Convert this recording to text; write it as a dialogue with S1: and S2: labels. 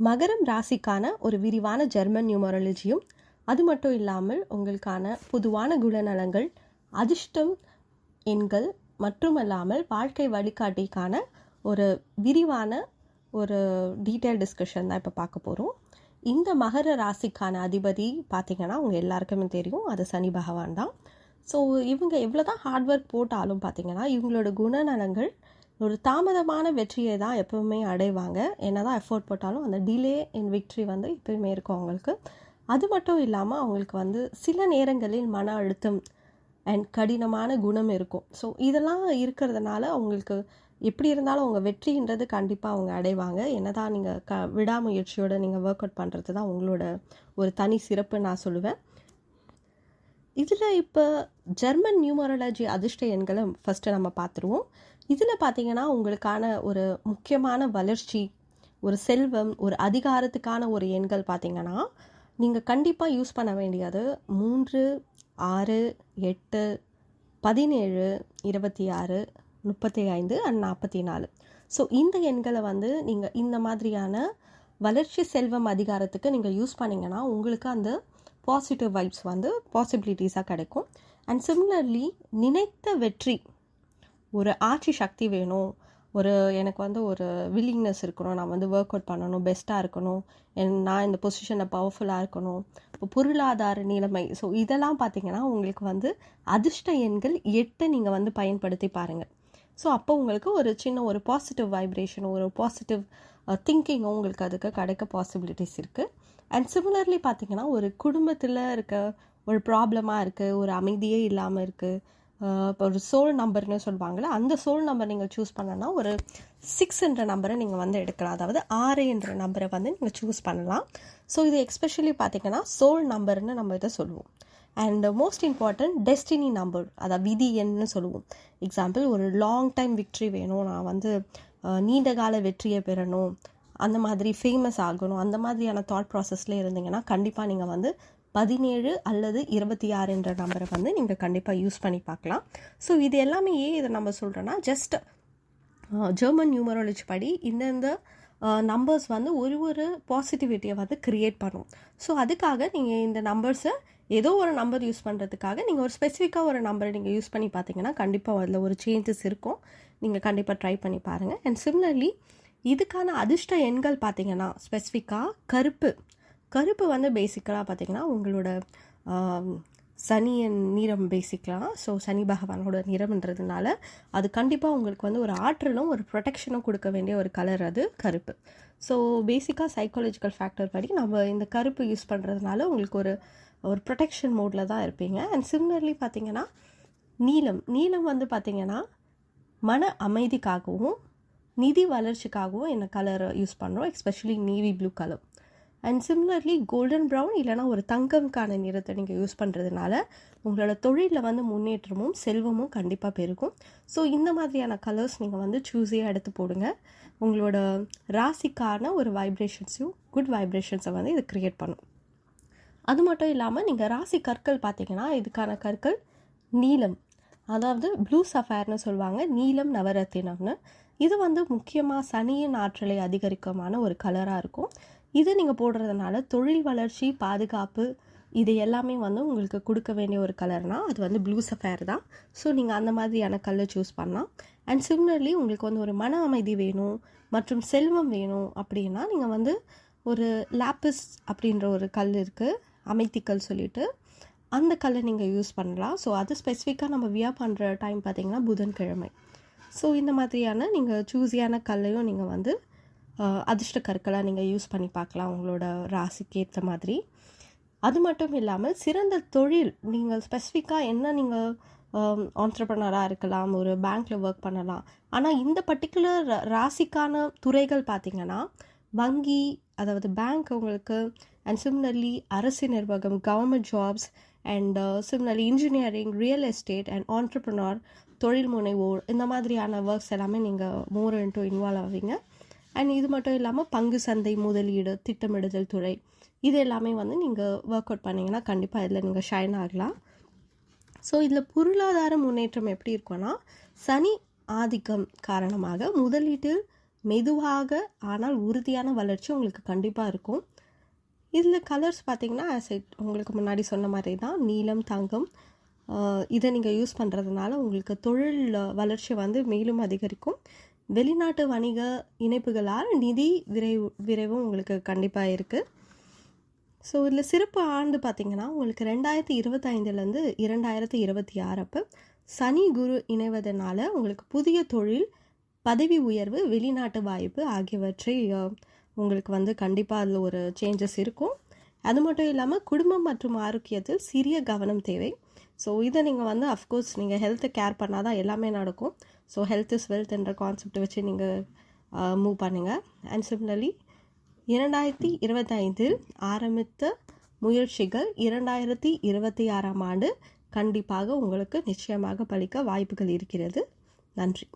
S1: மகரம் ராசிக்கான ஒரு விரிவான ஜெர்மன் நியூமரலஜியும் அது மட்டும் இல்லாமல் உங்களுக்கான பொதுவான குணநலங்கள் அதிர்ஷ்டம் எண்கள் மட்டுமல்லாமல் வாழ்க்கை வழிகாட்டிக்கான ஒரு விரிவான ஒரு டீட்டெயில் டிஸ்கஷன் தான் இப்போ பார்க்க போகிறோம் இந்த மகர ராசிக்கான அதிபதி பார்த்திங்கன்னா அவங்க எல்லாருக்குமே தெரியும். அது சனி பகவான் தான். ஸோ இவங்க எவ்வளோ தான் ஹார்ட் ஒர்க் போட்டாலும் பார்த்திங்கன்னா இவங்களோட குணநலங்கள் ஒரு தாமதமான வெற்றியை தான் எப்பவுமே அடைவாங்க. என்ன தான் எஃபோர்ட் போட்டாலும் அந்த டிலே இன் விக்ட்ரி வந்து எப்பயுமே இருக்கும் அவங்களுக்கு. அது மட்டும் இல்லாமல் அவங்களுக்கு வந்து சில நேரங்களில் மன அழுத்தம் அண்ட் கடினமான குணம் இருக்கும். ஸோ இதெல்லாம் இருக்கிறதுனால அவங்களுக்கு எப்படி இருந்தாலும் அவங்க வெற்றின்றது கண்டிப்பாக அவங்க அடைவாங்க. என்னதான் நீங்கள் க விடாமுயற்சியோடு நீங்கள் ஒர்க் அவுட் பண்ணுறது தான் உங்களோட ஒரு தனி சிறப்பு நான் சொல்லுவேன். இதில் இப்போ ஜெர்மன் நியூமராலஜி அதிர்ஷ்ட எண்களை ஃபஸ்ட்டு நம்ம பார்த்துருவோம். இதில் பார்த்தீங்கன்னா உங்களுக்கான ஒரு முக்கியமான வளர்ச்சி ஒரு செல்வம் ஒரு அதிகாரத்துக்கான ஒரு எண்கள் பார்த்தீங்கன்னா நீங்கள் கண்டிப்பாக யூஸ் பண்ண வேண்டியது மூன்று ஆறு எட்டு பதினேழு இருபத்தி ஆறு முப்பத்தி ஐந்து அண்ட் நாற்பத்தி நாலு. ஸோ இந்த எண்களை வந்து நீங்கள் இந்த மாதிரியான வளர்ச்சி செல்வம் அதிகாரத்துக்கு நீங்கள் யூஸ் பண்ணிங்கன்னா உங்களுக்கு அந்த பாசிட்டிவ் வைப்ஸ் வந்து பாசிபிலிட்டிஸாக கிடைக்கும். அண்ட் சிமிலர்லி நினைத்த வெற்றி ஒரு ஆட்சி சக்தி வேணும். ஒரு எனக்கு வந்து ஒரு வில்லிங்னஸ் இருக்கணும். நான் வந்து ஒர்க் அவுட் பண்ணணும். பெஸ்ட்டாக இருக்கணும். என் நான் இந்த பொசிஷனில் பவர்ஃபுல்லாக இருக்கணும். இப்போ பொருளாதார நிலைமை. ஸோ இதெல்லாம் பார்த்தீங்கன்னா உங்களுக்கு வந்து அதிர்ஷ்ட எண்கள் எட்டை நீங்கள் வந்து பயன்படுத்தி பாருங்கள் ஸோ அப்போ உங்களுக்கு ஒரு சின்ன ஒரு பாசிட்டிவ் வைப்ரேஷனும் ஒரு பாசிட்டிவ் திங்கிங்கும் உங்களுக்கு அதுக்கு கிடைக்க பாசிபிலிட்டிஸ் இருக்குது அண்ட் சிமிலர்லி பார்த்தீங்கன்னா ஒரு குடும்பத்தில் இருக்க ஒரு ப்ராப்ளமாக இருக்குது ஒரு அமைதியே இல்லாமல் இருக்குது ஒரு சோல் நம்பர்னு சொல்லுவாங்கள்ல அந்த சோல் நம்பர் நீங்கள் சூஸ் பண்ணனா ஒரு சிக்ஸ் என்ற நம்பரை நீங்கள் வந்து எடுக்கலாம். அதாவது ஆறு என்ற நம்பரை வந்து நீங்கள் சூஸ் பண்ணலாம். ஸோ இது எக்ஸ்பெஷலி பார்த்தீங்கன்னா சோல் நம்பர்னு நம்ம இதை சொல்லுவோம். And most important destiny number அதாவது விதி எண்ணு சொல்லுவோம். எக்ஸாம்பிள் ஒரு லாங் டைம் விக்ட்ரி வேணும். நான் வந்து நீண்ட கால வெற்றியை பெறணும். அந்த மாதிரி ஃபேமஸ் ஆகணும். அந்த மாதிரியான தாட் ப்ராசஸில் இருந்தீங்கன்னா கண்டிப்பாக நீங்கள் வந்து பதினேழு அல்லது இருபத்தி ஆறு என்ற நம்பரை வந்து நீங்கள் கண்டிப்பாக யூஸ் பண்ணி பார்க்கலாம். ஸோ இது எல்லாமே ஏன் இதை நம்ம சொல்கிறோன்னா ஜஸ்ட் ஜெர்மன் நியூமராலஜி படி இந்தந்த நம்பர்ஸ் வந்து ஒரு ஒரு பாசிட்டிவிட்டியை வந்து க்ரியேட் பண்ணும். ஸோ அதுக்காக நீங்கள் இந்த நம்பர்ஸை ஏதோ ஒரு நம்பர் யூஸ் பண்ணுறதுக்காக நீங்கள் ஒரு ஸ்பெசிஃபிக்காக ஒரு நம்பரை நீங்கள் யூஸ் பண்ணி பார்த்தீங்கன்னா கண்டிப்பாக அதில் ஒரு சேஞ்சஸ் இருக்கும். நீங்கள் கண்டிப்பாக ட்ரை பண்ணி பாருங்கள் அண்ட் சிமிலர்லி இதுக்கான அதிர்ஷ்ட எண்கள் பார்த்தீங்கன்னா ஸ்பெசிஃபிக்காக கருப்பு. கருப்பு வந்து பேசிக்கலாக பார்த்தீங்கன்னா உங்களோட சனியன் நிறம் பேசிக்கலாம் ஸோ சனி பகவானோட நிறம்ன்றதுனால அது கண்டிப்பாக உங்களுக்கு வந்து ஒரு ஆற்றலும் ஒரு ப்ரொடெக்ஷனும் கொடுக்க வேண்டிய ஒரு கலர் அது கருப்பு. ஸோ பேசிக்காக சைக்காலஜிக்கல் ஃபேக்டர் படி நம்ம இந்த கருப்பு யூஸ் பண்ணுறதுனால உங்களுக்கு ஒரு ஒரு ப்ரொடெக்ஷன் மோடில் தான் இருப்பீங்க. அண்ட் சிம்லர்லி பார்த்தீங்கன்னா நீலம். நீலம் வந்து பார்த்திங்கன்னா மன அமைதிக்காகவும் நிதி வளர்ச்சிக்காகவும் இந்த கலர் யூஸ் பண்ணுறோம் especially navy blue colour and similarly golden brown இல்லைனா ஒரு தங்கம்கான நிறத்தை நீங்கள் யூஸ் பண்ணுறதுனால உங்களோட தொழிலில் வந்து முன்னேற்றமும் செல்வமும் கண்டிப்பாக பெருகும். ஸோ இந்த மாதிரியான கலர்ஸ் நீங்கள் வந்து சூஸியாக எடுத்து போடுங்க. உங்களோட ராசிக்கான ஒரு வைப்ரேஷன்ஸையும் குட் வைப்ரேஷன்ஸை வந்து இது க்ரியேட் பண்ணும். அது மட்டும் இல்லாமல் நீங்கள் ராசி கற்கள் பார்த்தீங்கன்னா இதுக்கான கற்கள் நீலம். அதாவது ப்ளூ சஃபேர்னு சொல்லுவாங்க நீலம் நவரத்தினம்னு. இது வந்து முக்கியமாக சனியின் ஆற்றலை அதிகரிக்கமான ஒரு கலராக இருக்கும். இது நீங்கள் போடுறதுனால தொழில் வளர்ச்சி பாதுகாப்பு இது எல்லாமே வந்து உங்களுக்கு கொடுக்க வேண்டிய ஒரு கலர்னால் அது வந்து ப்ளூ சஃபேர் தான். ஸோ நீங்கள் அந்த மாதிரியான கலர் சூஸ் பண்ணலாம். அண்ட் சிம்லர்லி உங்களுக்கு வந்து ஒரு மன அமைதி வேணும் மற்றும் செல்வம் வேணும் அப்படின்னா நீங்கள் வந்து ஒரு லாப்பிஸ் அப்படின்ற ஒரு கல் இருக்குது அமைத்திக்கல் சொல்லிட்டு அந்த கல்லை நீங்கள் யூஸ் பண்ணலாம். ஸோ அது ஸ்பெசிஃபிக்காக நம்ம வியா பண்ணுற டைம் பார்த்திங்கன்னா புதன்கிழமை. ஸோ இந்த மாதிரியான நீங்கள் சூஸியான கல்லையும் நீங்கள் வந்து அதிர்ஷ்ட கற்களாக நீங்கள் யூஸ் பண்ணி பார்க்கலாம் உங்களோட ராசிக்கு ஏற்ற மாதிரி. அது மட்டும் இல்லாமல் சிறந்த தொழில் நீங்கள் ஸ்பெசிஃபிக்காக என்ன நீங்கள் ஆண்டர்பனராக இருக்கலாம் ஒரு பேங்க்கில் ஒர்க் பண்ணலாம். ஆனால் இந்த பர்டிகுலர் ராசிக்கான துறைகள் பார்த்திங்கன்னா வங்கி அதாவது பேங்க் உங்களுக்கு அண்ட் சிம்லர்லி அரசு நிர்வாகம் government jobs and similarly engineering real estate and entrepreneur தொழில் முனைவோர் இந்த மாதிரியான ஒர்க்ஸ் எல்லாமே நீங்கள் மோர் இன்ட்டு இன்வால்வ் ஆவீங்க. அண்ட் இது மட்டும் இல்லாமல் பங்கு சந்தை முதலீடு திட்டமிடுதல் துறை. இது எல்லாமே வந்து நீங்கள் ஒர்க் அவுட் பண்ணிங்கன்னா கண்டிப்பாக இதில் நீங்கள் ஷைன் ஆகலாம். ஸோ இதில் பொருளாதார முன்னேற்றம் எப்படி இருக்கும்னா சனி ஆதிக்கம் காரணமாக முதலீட்டில் மெதுவாக ஆனால் உறுதியான வளர்ச்சி உங்களுக்கு கண்டிப்பாக இருக்கும். இதில் கலர்ஸ் பார்த்தீங்கன்னா ஆஸ் உங்களுக்கு முன்னாடி சொன்ன மாதிரி தான் நீலம் தங்கம் இதை நீங்கள் யூஸ் பண்ணுறதுனால உங்களுக்கு தொழில் வளர்ச்சி வந்து மேலும் அதிகரிக்கும். வெளிநாட்டு வணிக இணைப்புகளால் நிதி விரைவு விரைவும் உங்களுக்கு கண்டிப்பாக இருக்குது ஸோ இதில் சிறப்பு ஆண்டு பார்த்திங்கன்னா உங்களுக்கு ரெண்டாயிரத்தி இருபத்தைந்துலேருந்து இரண்டாயிரத்தி இருபத்தி ஆறு அப்போ சனி குரு இணைவதனால உங்களுக்கு புதிய தொழில் பதவி உயர்வு வெளிநாட்டு வாய்ப்பு ஆகியவற்றை உங்களுக்கு வந்து கண்டிப்பாக அதில் ஒரு சேஞ்சஸ் இருக்கும். அது மட்டும் இல்லாமல் குடும்பம் மற்றும் ஆரோக்கியத்தில் சிறிய கவனம் தேவை. ஸோ இதை நீங்கள் வந்து அஃப்கோர்ஸ் நீங்கள் ஹெல்த்தை கேர் பண்ணால் தான் எல்லாமே நடக்கும். ஸோ ஹெல்த் இஸ் வெல்த் என்ற கான்செப்ட் வச்சு நீங்கள் மூவ் பண்ணுங்கள் அண்ட் சிம்லர்லி இரண்டாயிரத்தி இருபத்தைந்தில் ஆரம்பித்த முயற்சிகள் இரண்டாயிரத்தி இருபத்தி ஆறாம் ஆண்டு கண்டிப்பாக உங்களுக்கு நிச்சயமாக பலிக்க வாய்ப்புகள் இருக்கிறது. நன்றி.